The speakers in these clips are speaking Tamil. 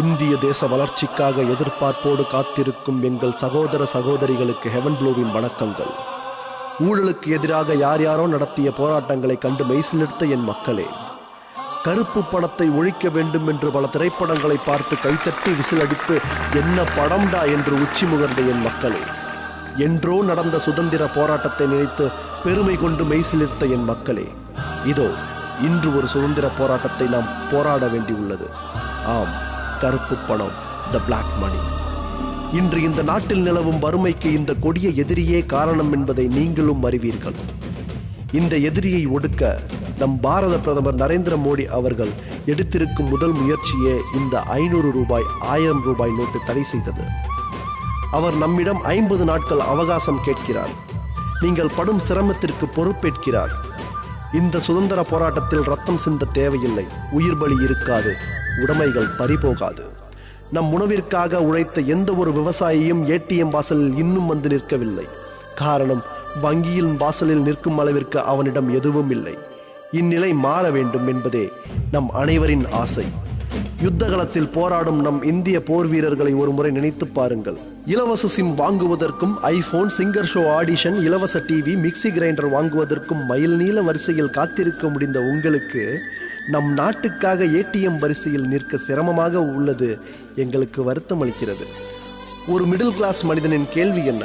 இந்திய தேச வளர்ச்சிக்காக எதிர்பார்ப்போடு காத்திருக்கும் எங்கள் சகோதர சகோதரிகளுக்கு ஹெவன் ப்ளூவின் வணக்கங்கள். ஊழலுக்கு எதிராக யார் யாரோ நடத்திய போராட்டங்களை கண்டு மெய்சிலிருத்த என் மக்களே. கருப்பு பணத்தை ஒழிக்க வேண்டும் என்று பல திரைப்படங்களை பார்த்து கைத்தட்டி விசிலடித்து என்ன படம்டா என்று உச்சி முகர்ந்த என் மக்களே. என்றோ நடந்த சுதந்திர போராட்டத்தை நினைத்து பெருமை கொண்டு மெய்சிலிருத்த என் மக்களே. இதோ இன்று ஒரு சுதந்திர போராட்டத்தை நாம் போராட வேண்டியுள்ளது. ஆம் கருப்பு பணம் த பிளாக் மணி இன்று இந்த நாட்டில் நிலவும் வறுமைக்கு இந்த கொடிய எதிரியே காரணம் என்பதை நீங்களும் அறிவீர்கள். இந்த எதிரியை ஒடுக்க நம் பாரத பிரதமர் நரேந்திர மோடி அவர்கள் எடுத்திருக்கும் முதல் முயற்சியே இந்த ஐநூறு ரூபாய் ஆயிரம் ரூபாய் நோட்டு தடை செய்தது. அவர் நம்மிடம் ஐம்பது நாட்கள் அவகாசம் கேட்கிறார். நீங்கள் படும் சிரமத்திற்கு பொறுப்பேற்கிறார். இந்த சுதந்திர போராட்டத்தில் ரத்தம் சிந்த தேவையில்லை உயிர் பலி இருக்காது. உடைமைகள் பறிபோகாது. நம் உணவிற்காக உழைத்த எந்த ஒரு விவசாயியும் ஏடிஎம் வாசலில் இன்னும் வந்து நிற்கவில்லை. காரணம் வங்கியின் வாசலில் நிற்கும் அளவிற்கு அவனிடம் எதுவும் இல்லை. இந்நிலை மாற வேண்டும் என்பதே நம் அனைவரின் ஆசை. யுத்தகலத்தில் போராடும் நம் இந்திய போர் வீரர்களை ஒருமுறை நினைத்து பாருங்கள். இலவச சிம் வாங்குவதற்கும் ஐபோன் சிங்கர் ஷோ ஆடிஷன் இலவச டிவி மிக்ஸி கிரைண்டர் வாங்குவதற்கும் மயில் நீள வரிசையில் காத்திருக்க முடிந்த உங்களுக்கு நம் நாட்டுக்காக ஏடிஎம் வரிசையில் நிற்க சிரமமாக உள்ளது எங்களுக்கு வருத்தம் அளிக்கிறது. ஒரு மிடில் கிளாஸ் மனிதனின் கேள்வி என்ன?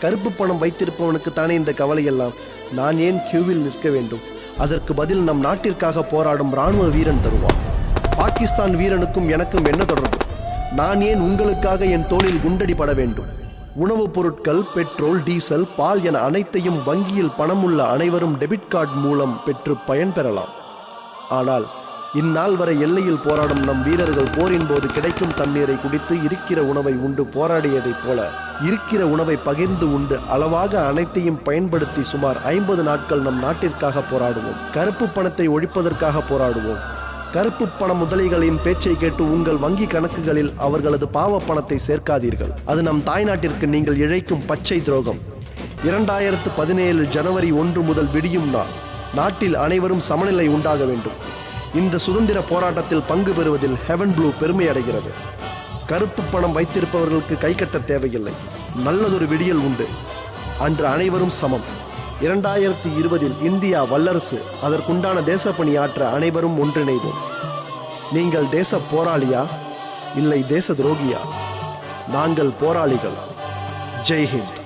கருப்பு பணம் வைத்திருப்பவனுக்கு தானே இந்த கவலையெல்லாம்? நான் ஏன் கியூவில் நிற்க வேண்டும்? அதற்கு பதில் நம் நாட்டிற்காக போராடும் ராணுவ வீரன் தருவான். பாகிஸ்தான் வீரனுக்கும் எனக்கும் என்ன தொடர்பு? நான் ஏன் உங்களுக்காக என் தோளில் குண்டடிபட வேண்டும்? உணவுப் பொருட்கள் பெட்ரோல் டீசல் பால் என அனைத்தையும் வங்கியில் பணமுள்ள அனைவரும் டெபிட் கார்டு மூலம் பெற்று பயன்பெறலாம். ஆனால் இந்நாள் வரை எல்லையில் போராடும் நம் வீரர்கள் போரின் போது கிடைக்கும் தண்ணீரை குடித்து இருக்கிற உணவை உண்டு போராடியதைப் போல இருக்கிற உணவை பகிர்ந்து உண்டு அளவாக அனைத்தையும் பயன்படுத்தி சுமார் ஐம்பது நாட்கள் நம் நாட்டிற்காக போராடுவோம். கருப்பு பணத்தை ஒழிப்பதற்காக போராடுவோம். கருப்பு பண முதலிகளின் பேச்சை கேட்டு உங்கள் வங்கி கணக்குகளில் அவர்களது பாவ பணத்தை சேர்க்காதீர்கள். அது நம் தாய்நாட்டிற்கு நீங்கள் இழைக்கும் பச்சை துரோகம். இரண்டாயிரத்து பதினேழு ஜனவரி ஒன்று முதல் விடியும் நாள். நாட்டில் அனைவரும் சமநிலை உண்டாக வேண்டும். இந்த சுதந்திர போராட்டத்தில் பங்கு பெறுவதில் ஹெவன் ப்ளூ பெருமை அடைகிறது. கருப்பு பணம் வைத்திருப்பவர்களுக்கு கை கட்ட தேவையில்லை. நல்லதொரு விடியல் உண்டு. அன்று அனைவரும் சமம். இரண்டாயிரத்தி இருபதில் இந்தியா வல்லரசு அதற்குண்டான தேசப்பணி ஆற்ற அனைவரும் ஒன்றிணைவோம். நீங்கள் தேச போராளியா? இல்லை தேச துரோகியா? நாங்கள் போராளிகள். ஜெய் ஹிந்த்.